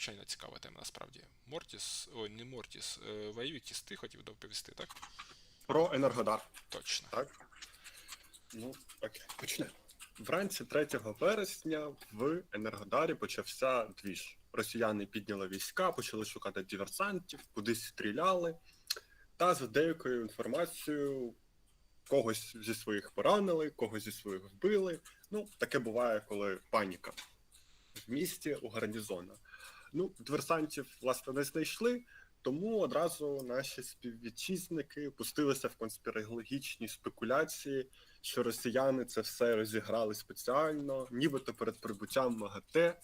надзвичайно цікава тема насправді. Мортіс, ой, не Мортіс, е, Ваютіс, ти хотів доповісти, так? Про Енергодар. Точно. Так? Ну, окей, почнемо. Вранці 3 вересня в Енергодарі почався двіж. Росіяни підняли війська, почали шукати диверсантів, кудись стріляли. Та за деякою інформацією когось зі своїх поранили, когось зі своїх вбили. Ну, таке буває, коли паніка в місті у гарнізона. Ну, диверсантів, власне, не знайшли, тому одразу наші співвітчизники пустилися в конспірологічні спекуляції, що росіяни це все розіграли спеціально, нібито перед прибуттям МАГАТЕ.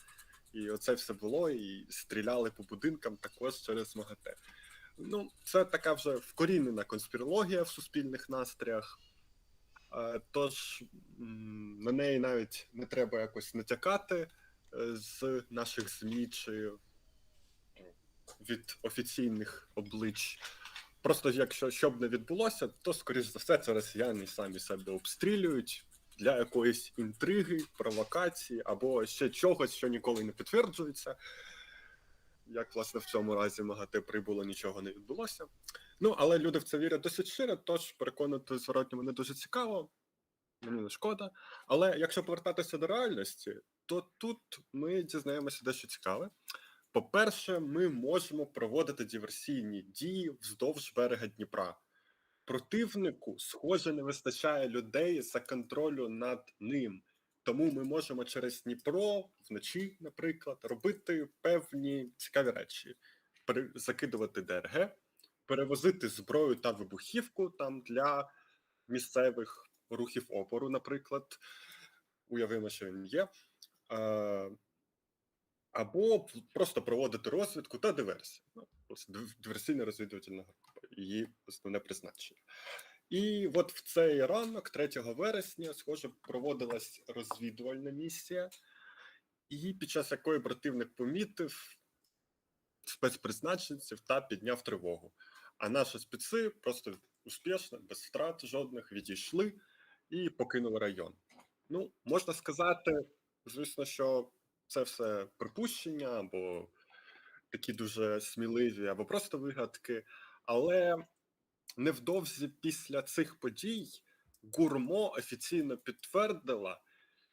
І оце все було, і стріляли по будинкам також через МАГАТЕ. Ну, це така вже вкорінена конспірологія в суспільних настріях. Е, Тож на неї навіть не треба якось натякати з наших ЗМІ чи від офіційних облич. Просто якщо що б не відбулося, то скоріш за все це росіяни самі себе обстрілюють для якоїсь інтриги, провокації або ще чогось, що ніколи не підтверджується. Як власне в цьому разі МАГАТЕ прибуло, нічого не відбулося. Ну, але люди в це вірять досить щиро, тож переконати зворотньо мене дуже цікаво, мені не шкода. Але якщо повертатися до реальності, то тут ми дізнаємося дещо цікаве. По-перше, ми можемо проводити диверсійні дії вздовж берега Дніпра. Противнику, схоже, не вистачає людей за контролю над ним. Тому ми можемо через Дніпро вночі, наприклад, робити певні цікаві речі: закидувати ДРГ, перевозити зброю та вибухівку там для місцевих рухів опору, наприклад. Уявимо, що він є. Або просто проводити розвідку та диверсію. Ну, диверсійна розвідувальна група, її основне призначення. І от в цей ранок, 3 вересня, схоже, проводилась розвідувальна місія, і під час якої противник помітив спецпризначенців та підняв тривогу. А наші спеці просто успішно, без втрат жодних, відійшли і покинули район. Ну, можна сказати, звісно, що це все припущення або такі дуже сміливі, або просто вигадки. Але невдовзі після цих подій Гурмо офіційно підтвердила,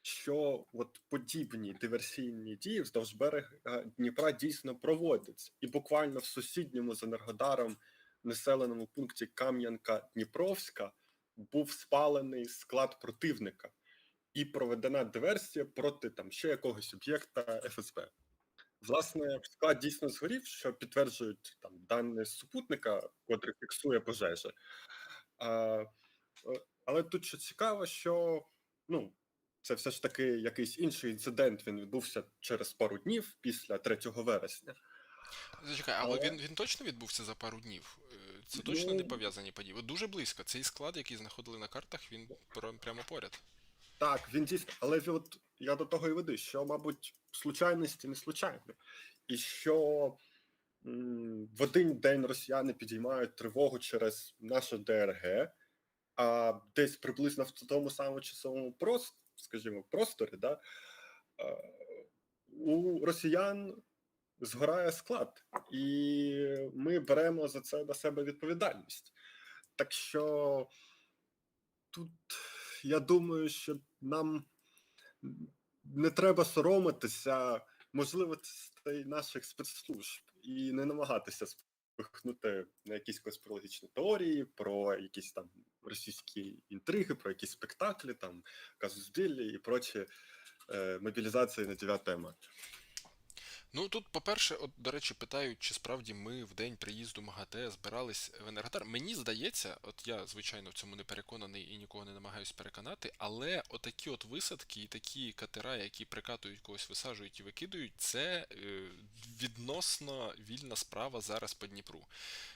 що от подібні диверсійні дії вздовж берега Дніпра дійсно проводяться. І буквально в сусідньому з Енергодаром населеному пункті Кам'янка Дніпровська був спалений склад противника і проведена диверсія проти там ще якогось об'єкта ФСБ. Власне, склад дійсно згорів, що підтверджують там дані супутника, котрий фіксує пожежі. А, е, але тут що цікаво, що ну, це все ж таки якийсь інший інцидент. Він відбувся через пару днів після 3 вересня. Зачекай, але він, він точно відбувся за пару днів. Е, Це точно Ну- не пов'язані події. От дуже близько. Цей склад, який знаходили на картах, він прямо поряд. Так, він дійсно, але от я до того і веду, що, мабуть, случайності не случайні. І що м, в один день росіяни підіймають тривогу через наше ДРГ, а десь приблизно в тому самому часовому прос, скажімо, просторі, да, е, у росіян згорає склад, і ми беремо за це на себе відповідальність. Так що тут я думаю, що нам не треба соромитися можливостей наших спецслужб і не намагатися спихнути на якісь конспірологічні теорії про якісь там російські інтриги, про якісь спектаклі, там казус Біллі і прочі е, мобілізації на 9 тема. Ну тут, по-перше, от, до речі, питають, чи справді ми в день приїзду МАГАТЕ збирались в Енергодар. Мені здається, от я, звичайно, в цьому не переконаний і нікого не намагаюсь переконати, але отакі от висадки і такі катера, які прикатують когось, висаджують і викидують, це е, відносно вільна справа зараз по Дніпру.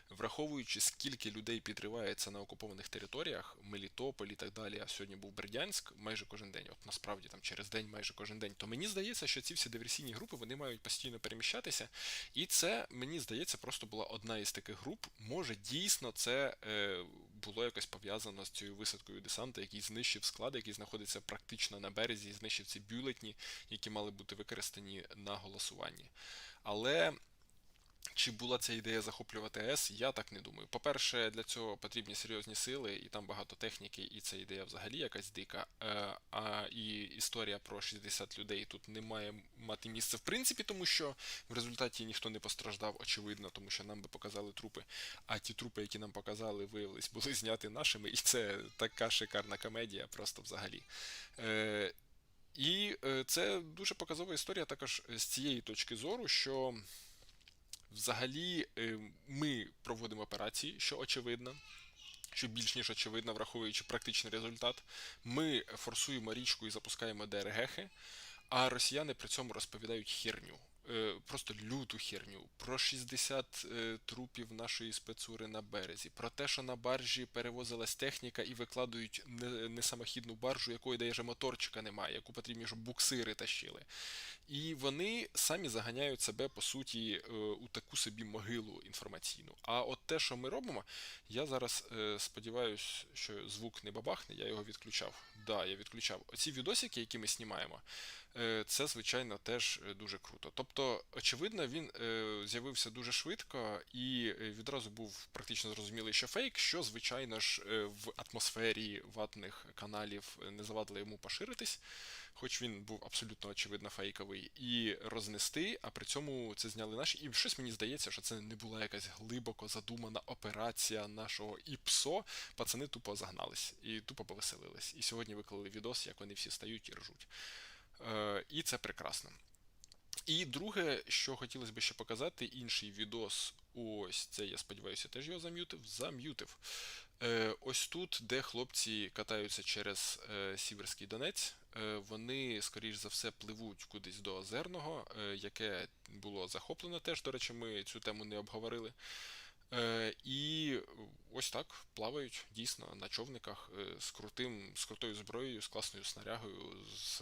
Враховуючи, скільки людей підривається на окупованих територіях, Мелітополь і так далі, а сьогодні був Бердянськ майже кожен день, от насправді там через день майже кожен день, то мені здається, що ці всі диверсійні групи вони мають постійно переміщатися. І це, мені здається, просто була одна із таких груп. Може, дійсно, це е, було якось пов'язано з цією висадкою десанта, який знищив склад, який знаходиться практично на березі, і знищив ці бюлетні, які мали бути використані на голосуванні. Але чи була ця ідея захоплювати АЕС, я так не думаю. По-перше, для цього потрібні серйозні сили, і там багато техніки, і ця ідея взагалі якась дика. Е, А і історія про 60 людей тут не має мати місце в принципі, тому що в результаті ніхто не постраждав, очевидно, тому що нам би показали трупи. А ті трупи, які нам показали, виявились, були зняті нашими, і це така шикарна комедія, просто взагалі. Е, І е, це дуже показова історія також з цієї точки зору, що взагалі е, ми проводимо операції, що очевидно. Що більш ніж очевидно, враховуючи практичний результат, ми форсуємо річку і запускаємо ДРГхи, а росіяни при цьому розповідають херню. Е, Просто люту херню про 60 е, трупів нашої спецури на березі, про те, що на баржі перевозилась техніка і викладують не, не самохідну баржу, якої навіть моторчика немає, яку потрібні, щоб буксири тащили. І вони самі заганяють себе по суті е, у таку собі могилу інформаційну. А от те, що ми робимо, я зараз сподіваюся, що звук не бабахне, я його відключав. Да, я відключав. Оці відосики, які ми знімаємо, е, це звичайно теж е, дуже круто. Тобто, очевидно, він е, з'явився дуже швидко і відразу був практично зрозумілий, що фейк, що звичайно ж в атмосфері ватних каналів не завадило йому поширитись хоч він був абсолютно очевидно фейковий, і рознести, а при цьому це зняли наші. І щось мені здається, що це не була якась глибоко задумана операція нашого ІПСО. Пацани тупо загнались і тупо повеселились. І сьогодні виклали відос, як вони всі стають і ржуть. Е, і це прекрасно. І друге, що хотілося б ще показати, інший відос. Ось це, я сподіваюся, теж його зам'ютив. Зам'ютив. Е, ось тут, де хлопці катаються через е, Сіверський Донець, вони, скоріш за все, пливуть кудись до Озерного, яке було захоплено теж. До речі, ми цю тему не обговорили. Е, і ось так плавають дійсно на човниках е, з крутим, з крутою зброєю, з класною снарягою, з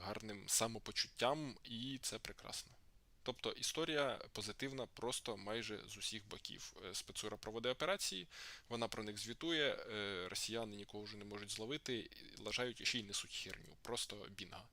гарним самопочуттям, і це прекрасно. Тобто історія позитивна просто майже з усіх боків. Е, Спецура проводить операції, вона про них звітує, росіяни нікого вже не можуть зловити, лажають і ще й несуть херню. Просто бінга.